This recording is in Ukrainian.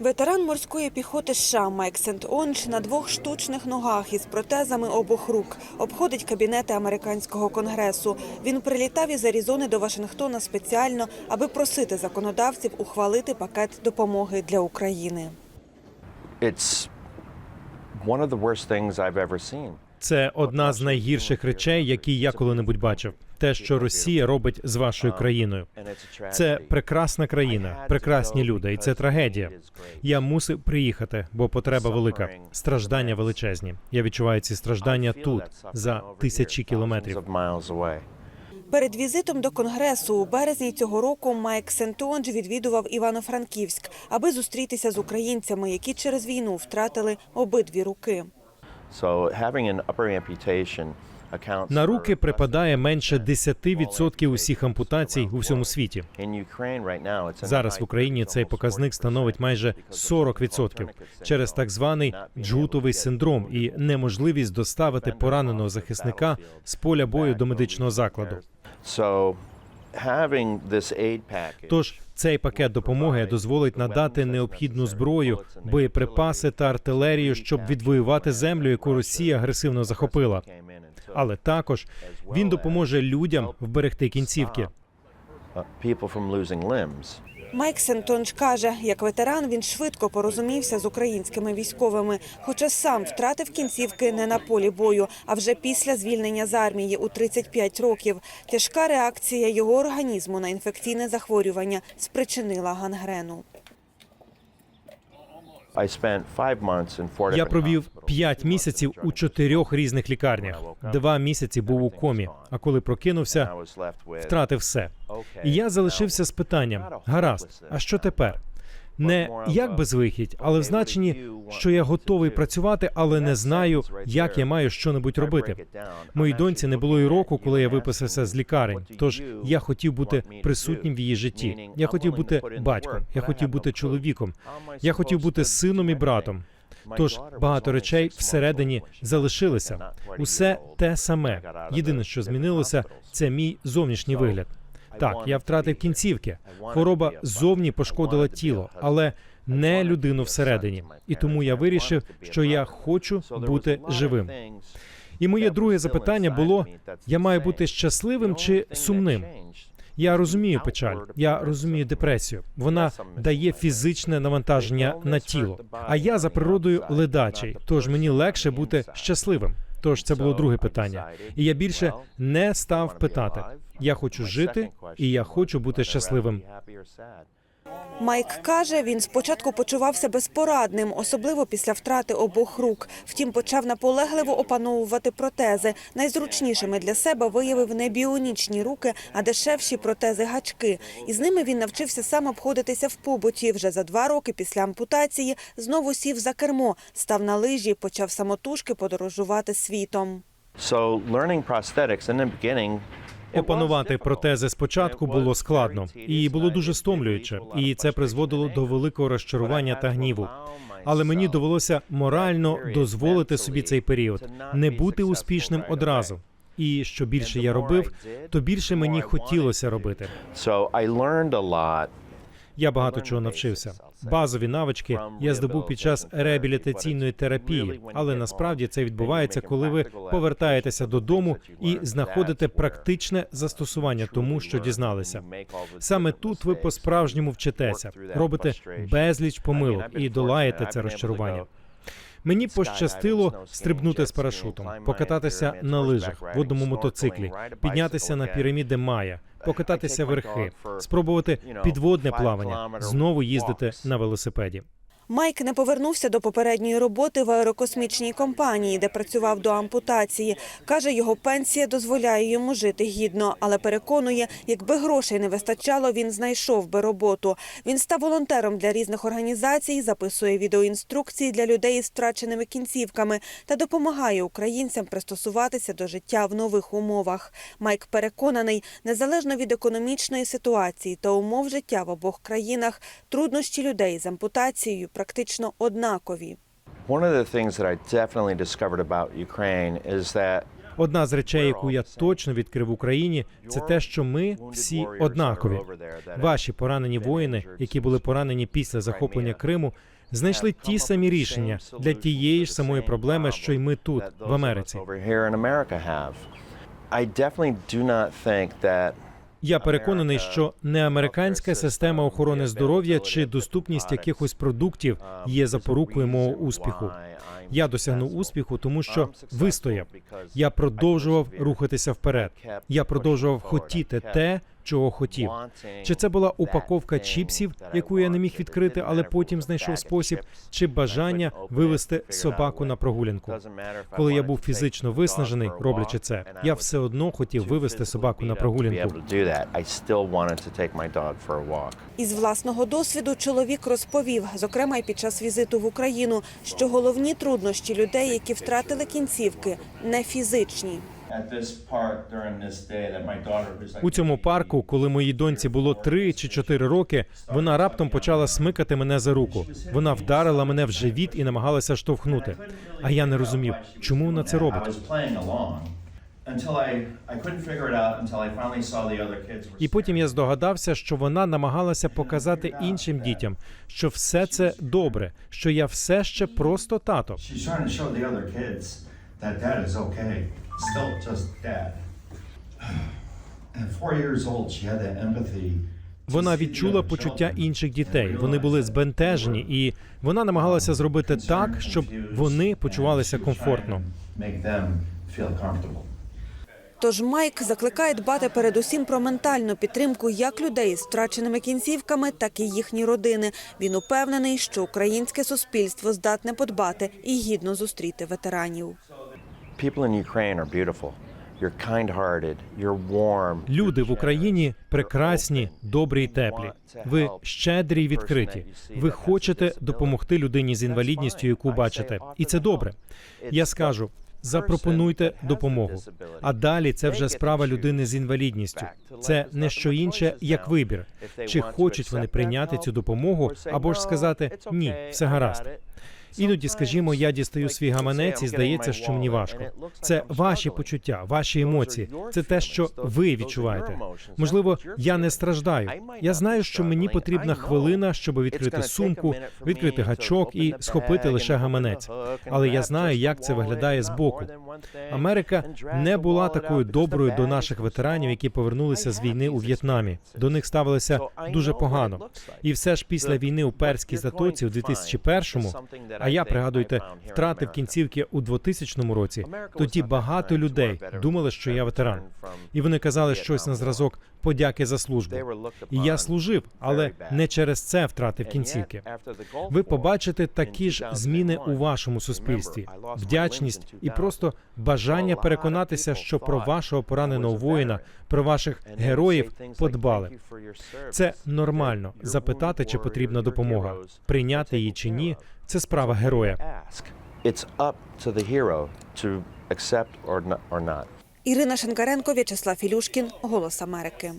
Ветеран морської піхоти США Майк Сент-Онж на двох штучних ногах із протезами обох рук обходить кабінети американського конгресу. Він прилітав із Аризони до Вашингтона спеціально, аби просити законодавців ухвалити пакет допомоги для України. It's one of the worst things I've ever seen. Це одна з найгірших речей, які я коли-небудь бачив. Те, що Росія робить з вашою країною. Це прекрасна країна, прекрасні люди, і це трагедія. Я мусив приїхати, бо потреба велика, страждання величезні. Я відчуваю ці страждання тут за тисячі кілометрів. Перед візитом до конгресу у березні цього року Майк Сент-Онж відвідував Івано-Франківськ, аби зустрітися з українцями, які через війну втратили обидві руки. На руки припадає менше 10% 10% усіх ампутацій у всьому світі. Зараз в Україні цей показник становить майже because of 40% через так званий джутовий синдром і неможливість доставити пораненого захисника з поля бою до медичного закладу. Тож цей пакет допомоги дозволить надати необхідну зброю, боєприпаси та артилерію, щоб відвоювати землю, яку Росія агресивно захопила. Але також він допоможе людям вберегти кінцівки. Майк Сентонж каже, як ветеран він швидко порозумівся з українськими військовими, хоча сам втратив кінцівки не на полі бою, а вже після звільнення з армії у 35 років. Тяжка реакція його організму на інфекційне захворювання спричинила гангрену. Я провів п'ять місяців у чотирьох різних лікарнях. Два місяці був у комі. А коли прокинувся, втратив все. І я залишився з питанням: гаразд, а що тепер? Не як безвихідь, але в значенні, що я готовий працювати, але не знаю, як я маю щонебудь робити. Моїй доньці не було й року, коли я виписався з лікарень. Тож я хотів бути присутнім в її житті. Я хотів бути батьком, я хотів бути чоловіком, я хотів бути сином і братом. Тож багато речей всередині залишилися. Усе те саме. Єдине, що змінилося, це мій зовнішній вигляд. Так, я втратив кінцівки. Хвороба зовні пошкодила тіло, але не людину всередині. І тому я вирішив, що я хочу бути живим. І моє друге запитання було: я маю бути щасливим чи сумним? Я розумію печаль, я розумію депресію. Вона дає фізичне навантаження на тіло. А я за природою ледачий, тож мені легше бути щасливим. Тож це було друге питання. І я більше не став питати. Я хочу жити, і я хочу бути щасливим. Майк каже, він спочатку почувався безпорадним, особливо після втрати обох рук. Втім, почав наполегливо опановувати протези. Найзручнішими для себе виявив не біонічні руки, а дешевші протези-гачки. І з ними він навчився сам обходитися в побуті. Вже за два роки після ампутації знову сів за кермо, став на лижі, почав самотужки подорожувати світом. So learning prosthetics in the beginning Опанувати протези спочатку було складно і було дуже стомлююче, і це призводило до великого розчарування та гніву. Але мені довелося морально дозволити собі цей період, не бути успішним одразу. І що більше я робив, то більше мені хотілося робити. Я багато чого навчився. Базові навички я здобув під час реабілітаційної терапії, але насправді це відбувається, коли ви повертаєтеся додому і знаходите практичне застосування тому, що дізналися. Саме тут ви по-справжньому вчитеся, робите безліч помилок і долаєте це розчарування. Мені пощастило стрибнути з парашутом, покататися на лижах, водному мотоциклі, піднятися на піраміди Майя, покататися верхи, спробувати підводне плавання, знову їздити на велосипеді. Майк не повернувся до попередньої роботи в аерокосмічній компанії, де працював до ампутації. Каже, його пенсія дозволяє йому жити гідно, але переконує, якби грошей не вистачало, він знайшов би роботу. Він став волонтером для різних організацій, записує відеоінструкції для людей із втраченими кінцівками та допомагає українцям пристосуватися до життя в нових умовах. Майк переконаний, незалежно від економічної ситуації та умов життя в обох країнах, труднощі людей з ампутацією практично однакові. Одна з речей, яку я точно відкрив в Україні, це те, що ми всі однакові. Ваші поранені воїни, які були поранені після захоплення Криму, знайшли ті самі рішення для тієї ж самої проблеми, що й ми тут, в Америці. Я переконаний, що не американська система охорони здоров'я чи доступність якихось продуктів є запорукою мого успіху. Я досягнув успіху, тому що вистояв. Я продовжував рухатися вперед. Я продовжував хотіти те, чого хотів. Чи це була упаковка чіпсів, яку я не міг відкрити, але потім знайшов спосіб, чи бажання вивести собаку на прогулянку. Коли я був фізично виснажений, роблячи це, я все одно хотів вивести собаку на прогулянку. Із власного досвіду чоловік розповів, зокрема й під час візиту в Україну, що головні труднощі людей, які втратили кінцівки, не фізичні. У цьому парку, коли моїй доньці було три чи чотири роки, вона раптом почала смикати мене за руку. Вона вдарила мене в живіт і намагалася штовхнути. А я не розумів, чому вона це робить. І потім я здогадався, що вона намагалася показати іншим дітям, що все це добре, що я все ще просто тато. Still just dad. At four years old, she had that empathy. Вона відчула почуття інших дітей. Вони були збентежені, і вона намагалася зробити так, щоб вони почувалися комфортно. Тож Майк закликає дбати передусім про ментальну підтримку як людей з втраченими кінцівками, так і їхні родини. Він упевнений, що українське суспільство здатне подбати і гідно зустріти ветеранів. Люди в Україні прекрасні, добрі й теплі. Ви щедрі й відкриті. Ви хочете допомогти людині з інвалідністю, яку бачите, і це добре. Я скажу. Запропонуйте допомогу. А далі це вже справа людини з інвалідністю. Це не що інше, як вибір. Чи хочуть вони прийняти цю допомогу, або ж сказати ні, все гаразд. Іноді, скажімо, я дістаю свій гаманець і здається, що мені важко. Це ваші почуття, ваші емоції. Це те, що ви відчуваєте. Можливо, я не страждаю. Я знаю, що мені потрібна хвилина, щоб відкрити сумку, відкрити гачок і схопити лише гаманець. Але я знаю, як це виглядає збоку. Америка не була такою доброю до наших ветеранів, які повернулися з війни у В'єтнамі. До них ставилися дуже погано. І все ж після війни у перській затоці у 2001-му, а я пригадуйте, втратив кінцівки у 2000 році. Тоді багато людей думали, що я ветеран, і вони казали щось на зразок подяки за службу. І я служив, але не через це втратив кінцівки. Ви побачите такі ж зміни у вашому суспільстві: вдячність і просто бажання переконатися, що про вашого пораненого воїна, про ваших героїв подбали. Це нормально запитати, чи потрібна допомога, прийняти її чи ні. Це справа героя. It's up to the hero to accept or not. Ірина Шенкаренко, В'ячеслав Ілюшкін, Голос Америки.